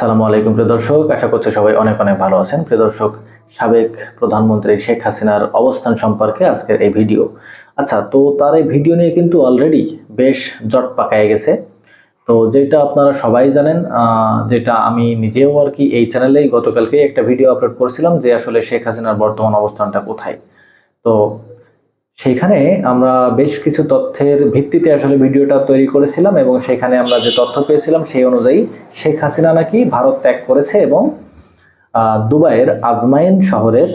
আসসালামু আলাইকুম, প্রিয় দর্শক। আশা করছি সবাই অনেক অনেক ভালো আছেন। প্রিয় দর্শক, সাবেক প্রধানমন্ত্রী শেখ হাসিনার অবস্থান সম্পর্কে আজকের এই ভিডিও। আচ্ছা তো তার এই ভিডিও নিয়ে কিন্তু অলরেডি বেশ জট পাকায় গেছে। তো যেটা আপনারা সবাই জানেন যেটা আমি নিজেও আর কি এই চ্যানেলেই গতকালকে একটা ভিডিও আপলোড করেছিলাম যে আসলে শেখ হাসিনার বর্তমান অবস্থানটা কোথায়। তো সেইখানে আমরা বেশ কিছু তথ্যের ভিত্তিতে আসলে ভিডিওটা তৈরি করেছিলাম এবং সেখানে আমরা যে তথ্য পেয়েছিলাম সেই অনুযায়ী শেখ হাসিনা নাকি ভারত ত্যাগ করেছে এবং দুবাইয়ের আজমাইন শহরের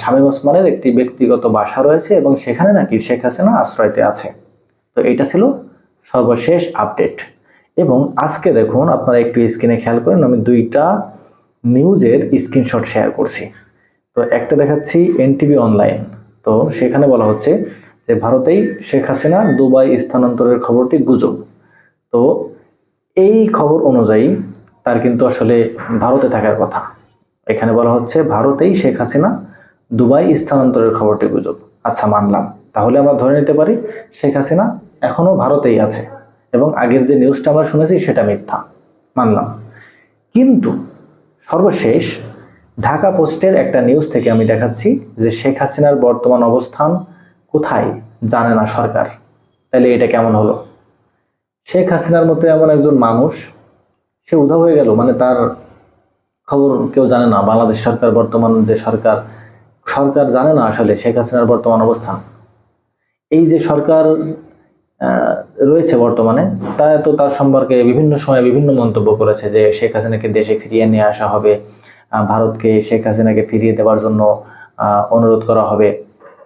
শামীম ওসমানের একটি ব্যক্তিগত বাসা রয়েছে এবং সেখানে নাকি শেখ হাসিনা আশ্রয়তে আছে। তো এটা ছিল সর্বশেষ আপডেট। এবং আজকে দেখুন, আপনারা একটু স্ক্রিনে খেয়াল করেন, আমি দুইটা নিউজের স্ক্রিনশট শেয়ার করছি। তো একটা দেখাচ্ছি এনটিভি অনলাইন। তো সেখানে বলা হচ্ছে যে ভারতেই শেখ হাসিনা দুবাই স্থানান্তরের খবরটি গুজব। তো এই খবর অনুযায়ী তার কিন্তু আসলে ভারতে থাকার কথা। এখানে বলা হচ্ছে ভারতেই শেখ হাসিনা দুবাই স্থানান্তরের খবরটি গুজব। আচ্ছা মানলাম। তাহলে আমরা ধরে নিতে পারি শেখ হাসিনা এখনও ভারতেই আছে এবং আগের যে নিউজটা আমরা শুনেছি সেটা মিথ্যা। মানলাম। কিন্তু সর্বশেষ ঢাকা পোস্টের একটা নিউজ থেকে আমি দেখাচ্ছি যে শেখ হাসিনার বর্তমান অবস্থান কোথায় জানে না সরকার। তাহলে এটা কেমন হলো? শেখ হাসিনার মতো এমন একজন মানুষ, সে উধাও হয়ে গেল মানে তার খবর কেউ জানে না, বাংলাদেশ সরকার বর্তমান যে সরকার সরকার জানে না আসলে শেখ হাসিনার বর্তমান অবস্থান। এই যে সরকার রয়েছে বর্তমানে, তারা তো তার সম্পর্কে বিভিন্ন সময় বিভিন্ন মন্তব্য করেছে যে শেখ হাসিনাকে দেশে ফিরিয়ে নিয়ে আসা হবে। ভারতকে শেখ হাসিনাকে ফিরিয়ে দেওয়ার জন্য অনুরোধ করা হবে।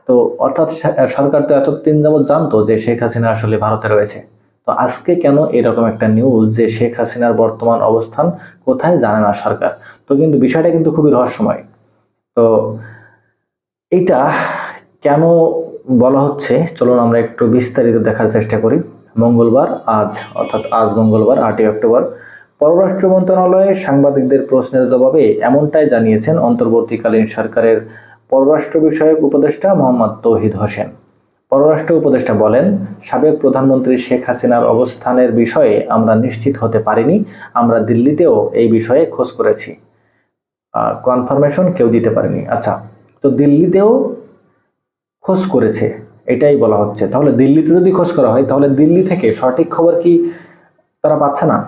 তো অর্থাৎ সরকার তো এতদিন যাবৎ জানতো যে শেখ হাসিনা আসলে ভারতে রয়েছে। তো আজকে কেন এরকম একটা নিউজ যে শেখ হাসিনার বর্তমান অবস্থান কোথায় জানে না সরকার? তো কিন্তু বিষয়টা কিন্তু খুবই রহস্যময়। তো এটা কেন বলা হচ্ছে? চলুন আমরা একটু বিস্তারিত দেখার চেষ্টা করি। মঙ্গলবার আজ, অর্থাৎ আজ মঙ্গলবার, আটই অক্টোবর পররাষ্ট্র মন্ত্রণালয়ে সাংবাদিকদের প্রশ্নের জবাবে এমনটাই জানিয়েছেন অন্তর্বর্তীকালীন সরকারের পররাষ্ট্র বিষয়ক উপদেষ্টা মোহাম্মদ তৌহিদ হোসেন। পররাষ্ট্র উপদেষ্টা বলেন, সাবেক প্রধানমন্ত্রী শেখ হাসিনার অবস্থানের বিষয়ে আমরা নিশ্চিত হতে পারিনি, আমরা দিল্লিতেও এই বিষয়ে খোঁজ করেছি। কনফার্মেশন কেউ দিতে পারেনি। আচ্ছা তো দিল্লিতেও খোঁজ করেছে, এটাই বলা হচ্ছে। তাহলে দিল্লিতে যদি খোঁজ করা হয়, তাহলে দিল্লি থেকে সঠিক খবর কি তারা পাচ্ছে না?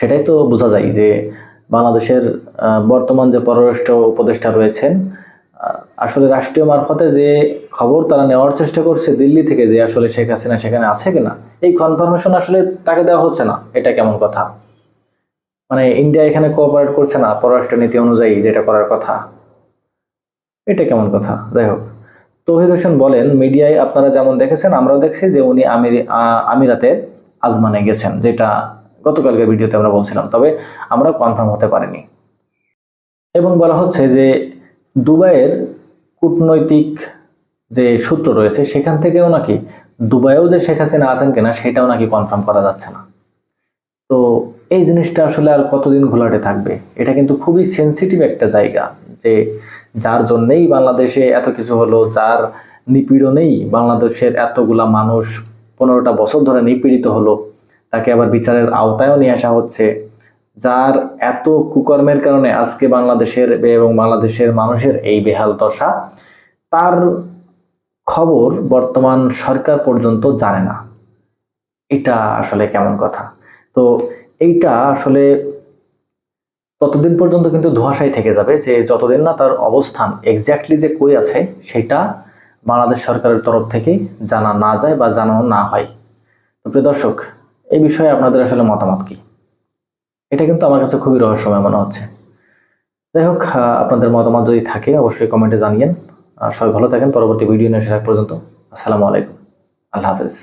সেটাই তো বোঝা যায় যে বাংলাদেশের বর্তমান যে পররাষ্ট্র উপদেষ্টা রয়েছেন আসলে রাষ্ট্রীয় মারফতে যে খবর তারা নেওয়ার চেষ্টা করছে দিল্লি থেকে যে আসলে শেখ হাসিনা সেখানে আছে কিনা, এই কনফার্মেশন আসলে তাকে দেওয়া হচ্ছে না, এটা কেমন কথা? মানে ইন্ডিয়া এখানে কোঅপারেট করছে না পররাষ্ট্র নীতি অনুযায়ী যেটা করার কথা? এটা কেমন কথা? যাই হোক। তৌহিদ হোসেন বলেন, মিডিয়ায় আপনারা যেমন দেখেছেন আমরাও দেখছি যে উনি আমির, আ- আমিরাতের আজমানে গেছেন, যেটা গতকালকের ভিডিওতে আমরা বলছিলাম, তবে আমরা কনফার্ম হতে পারিনি। এবং বলা হচ্ছে যে দুবাইয়ের কূটনৈতিক যে সূত্র রয়েছে, সেখান থেকেও নাকি দুবাইয়েও যে শেখ হাসিনা আছেন কিনা, সেটাও নাকি কনফার্ম করা যাচ্ছে না। তো এই জিনিসটা আসলে আর কতদিন ঘোলাটে থাকবে, এটা কিন্তু খুবই সেনসিটিভ একটা জায়গা যে যার জন্যেই বাংলাদেশে এত কিছু হলো, যার নিপীড়নেই বাংলাদেশের এতগুলা মানুষ পনেরোটা বছর ধরে নিপীড়িত হলো। তাকে আবার বিচারের আওতায়ও নিয়ে আসা হচ্ছে, যার এত কুকর্মের কারণে আজকে বাংলাদেশের এবং বাংলাদেশের মানুষের এই বেহাল দশা, তার খবর বর্তমান সরকার পর্যন্ত জানে না। এটা আসলে কেমন কথা? তো এইটা আসলে ততদিন পর্যন্ত কিন্তু ধোঁয়াশাই থেকে যাবে যে যতদিন না তার অবস্থান এক্স্যাক্টলি যে কই আছে, সেটা বাংলাদেশ সরকারের তরফ থেকে জানা না যায় বা জানানো না হয়। তো প্রিয় দর্শক এই বিষয়ে আপনাদের আসলে মতামত কি? এটা কিন্তু আমার কাছে খুবই রহস্যময় মনে হচ্ছে। যাই হোক আপনাদের মতামত যদি থাকে, অবশ্যই কমেন্টে জানিয়েন। আর সবাই ভালো থাকেন, পরবর্তী ভিডিও নিয়ে আসা পর্যন্ত। আসসালামু আলাইকুম। আল্লাহ হাফেজ।